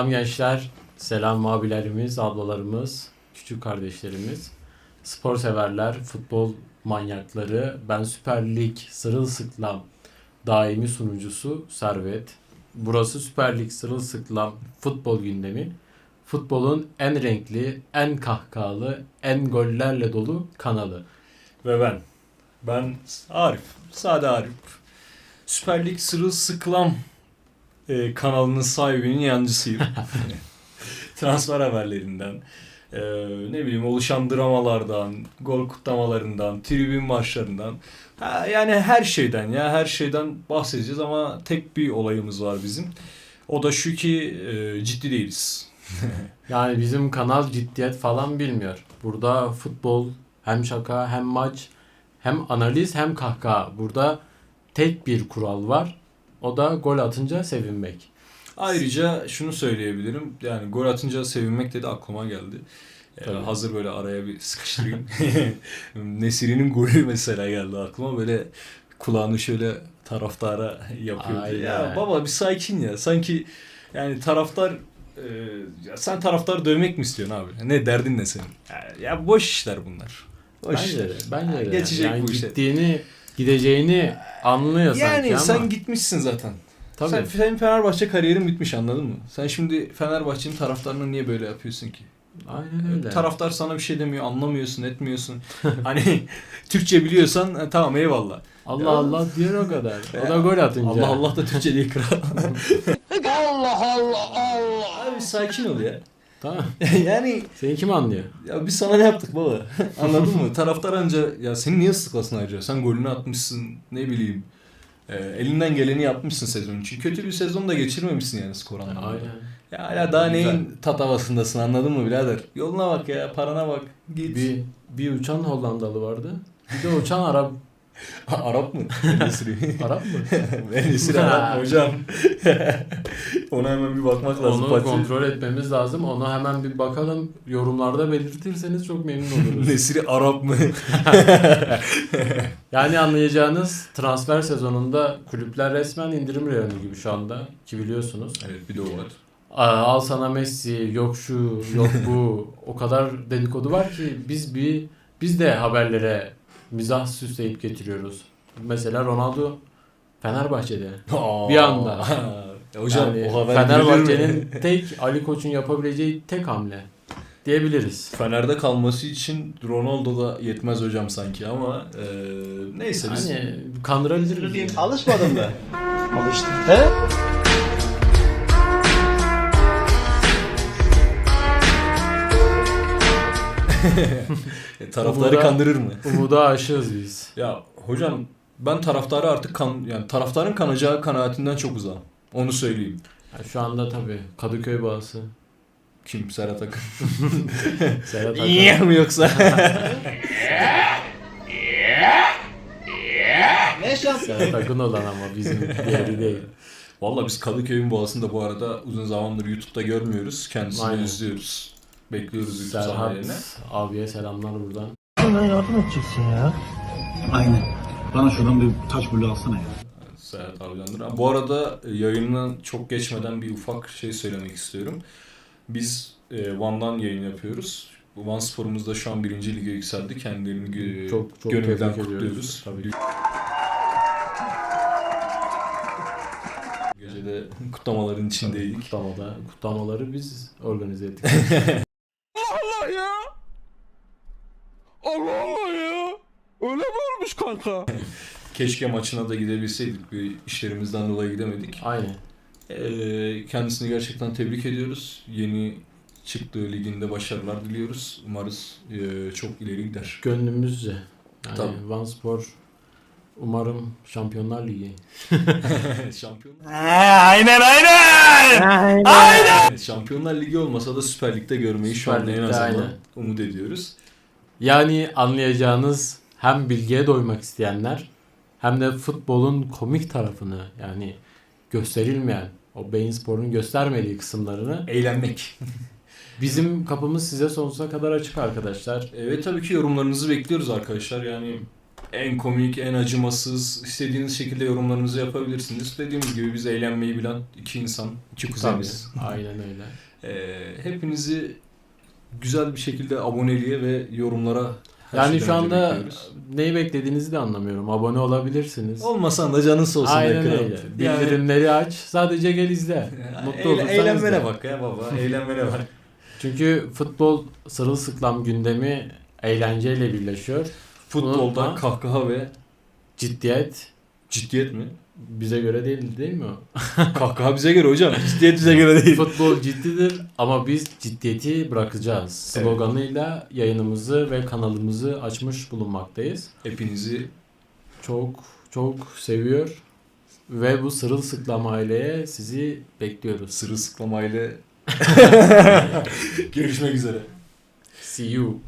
Selam gençler, selam abilerimiz, ablalarımız, küçük kardeşlerimiz, spor severler, futbol manyakları. Ben Süper Lig sırılsıklam daimi sunucusu Servet. Burası Süper Lig sırılsıklam futbol gündemi. Futbolun en renkli, en kahkahalı, en gollerle dolu kanalı. Ve ben. Ben Arif. Sade Arif. Süper Lig Sırılsıklam e, kanalının sahibinin yancısıyım. Transfer haberlerinden, e, ne bileyim oluşan dramalardan, gol kutlamalarından, tribün maçlarından. Ha, yani her şeyden ya her şeyden bahsedeceğiz ama tek bir olayımız var bizim. O da şu ki e, ciddi değiliz. Yani bizim kanal ciddiyet falan bilmiyor. Burada futbol hem şaka hem maç hem analiz hem kahkaha. Burada tek bir kural var. O da gol atınca sevinmek. Ayrıca şunu söyleyebilirim. Yani gol atınca sevinmek dedi aklıma geldi. Ee, hazır böyle araya bir sıkıştırayım. Nesiri'nin golü mesela geldi aklıma. Böyle kulağını şöyle taraftara yapıyordu. Aynen. Ya baba bir sakin ya. Sanki yani taraftar e, ya sen taraftar dövmek mi istiyorsun abi? Ne derdin ne senin? Ya, ya boş işler bunlar. Boş Bence işler. de. Bence de. Geçecek yani bu gittiğini, gideceğini anlıyor sanki Yani ama. sen gitmişsin zaten. Tabii. Sen, senin Fenerbahçe kariyerin bitmiş anladın mı? Sen şimdi Fenerbahçe'nin taraftarına niye böyle yapıyorsun ki? Aynen öyle. Taraftar sana bir şey demiyor, anlamıyorsun, etmiyorsun. hani Türkçe biliyorsan e, tamam eyvallah. Allah Ya. Allah diyor o kadar. O da gol atınca. Allah Allah da Türkçe değil kral. Allah Allah Allah. Abi sakin ol ya. Tamam. yani Seni kim anlıyor? ya biz sana ne yaptık baba? Anladın mı? Taraftar anca ya seni niye ıslıklasın ayrıca? Sen golünü atmışsın ne bileyim. E, elinden geleni yapmışsın sezon için. Kötü bir sezon da geçirmemişsin yani skor anlamında. Aynen. Ya hala daha Güzel. neyin tat havasındasın anladın mı birader? Yoluna bak ya, parana bak. Git. Bir, bir uçan Hollandalı vardı. Bir de uçan Arap. Arap mı? Endüstri. Arap mı? Endüstri Arap hocam. Ona hemen bir bakmak lazım. Onu Fatih. kontrol etmemiz lazım. Onu hemen bir bakalım. Yorumlarda belirtirseniz çok memnun oluruz. Nesri Arap mı? yani anlayacağınız transfer sezonunda kulüpler resmen indirim reyonu gibi şu anda. Ki biliyorsunuz. evet bir de o var. Aa, Al sana Messi, yok şu, yok bu. o kadar dedikodu var ki biz bir biz de haberlere mizah süsleyip getiriyoruz. Mesela Ronaldo Fenerbahçe'de. Bir anda. Ya hocam yani o haber Fenerbahçe'nin tek Ali Koç'un yapabileceği tek hamle diyebiliriz. Fener'de kalması için Ronaldo da yetmez hocam sanki ama e, neyse biz Hani kandırabiliriz. yani. Alışmadın mı? Alıştım. He? taraftarı Umuda- kandırır mı? Umuda aşığız biz. Ya hocam ben taraftarı artık kan yani taraftarın kanacağı kanaatinden çok uzağım. Onu söyleyeyim. Yani şu anda tabii Kadıköy bağısı. Kim Serhat Akın? Serhat İyi Hakan. mi yoksa? Ne şampiyon? Serhat Akın olan ama bizim diğeri değil. Valla biz Kadıköy'ün boğasında bu arada uzun zamandır YouTube'da görmüyoruz. Kendisini Aynen. izliyoruz. Bekliyoruz YouTube Serhat sahnelerine. abiye selamlar buradan. Bana yardım edeceksin ya. Aynen. Bana şuradan bir taş bulu alsana ya. Serhat abidendir. Ha, Bu arada e, yayından çok geçmeden bir ufak şey söylemek istiyorum. Biz e, Van'dan yayın yapıyoruz. Bu Van Spor'umuz da şu an birinci lige yükseldi. Kendilerini gö- Çok- çok gönülden tebrik kutluyoruz. ediyoruz. Tabii. Gecede kutlamaların içindeydik. Kutlamada, kutlamaları biz organize ettik. Keşke maçına da gidebilseydik. Bir işlerimizden dolayı gidemedik. Aynen. Ee, kendisini gerçekten tebrik ediyoruz. Yeni çıktığı liginde başarılar diliyoruz. Umarız e, çok ileri gider. Gönlümüzce. Yani Tabii. Van Spor umarım Şampiyonlar Ligi. Şampiyon aynen aynen. Evet, Şampiyonlar Ligi olmasa da Süper Lig'de görmeyi şu Süper anda en azından aynen. umut ediyoruz. Yani anlayacağınız hem bilgiye doymak isteyenler hem de futbolun komik tarafını yani gösterilmeyen o Beyin Spor'un göstermediği kısımlarını Eğlenmek. bizim kapımız size sonsuza kadar açık arkadaşlar. Evet tabii ki yorumlarınızı bekliyoruz arkadaşlar. Yani en komik, en acımasız, istediğiniz şekilde yorumlarınızı yapabilirsiniz. Dediğimiz gibi biz eğlenmeyi bilen iki insan, iki kuzeniz. Tabii, Aynen öyle. Ee, hepinizi güzel bir şekilde aboneliğe ve yorumlara her Yani şu anda bekliyoruz. neyi beklediğinizi de anlamıyorum. Abone olabilirsiniz. Olmasan da canın olsun Aynen öyle. Yani- Bildirimleri aç. Sadece gel izle. Mutlu Eğle- olursan eğlenmene izle. bak ya baba. Eğlenmene bak. Çünkü futbol sırılsıklam gündemi eğlenceyle birleşiyor. Futbolda Unutma. kahkaha ve Ciddiyet ciddiyet mi? Bize göre değil değil mi o? kahkaha bize göre hocam. Ciddiyet bize göre değil. Futbol ciddidir ama biz ciddiyeti bırakacağız. Sloganıyla yayınımızı ve kanalımızı açmış bulunmaktayız. Hepinizi Çok çok seviyor ve bu sırılsıklam aileye sizi bekliyoruz. sırılsıklamayla görüşmek üzere. See you.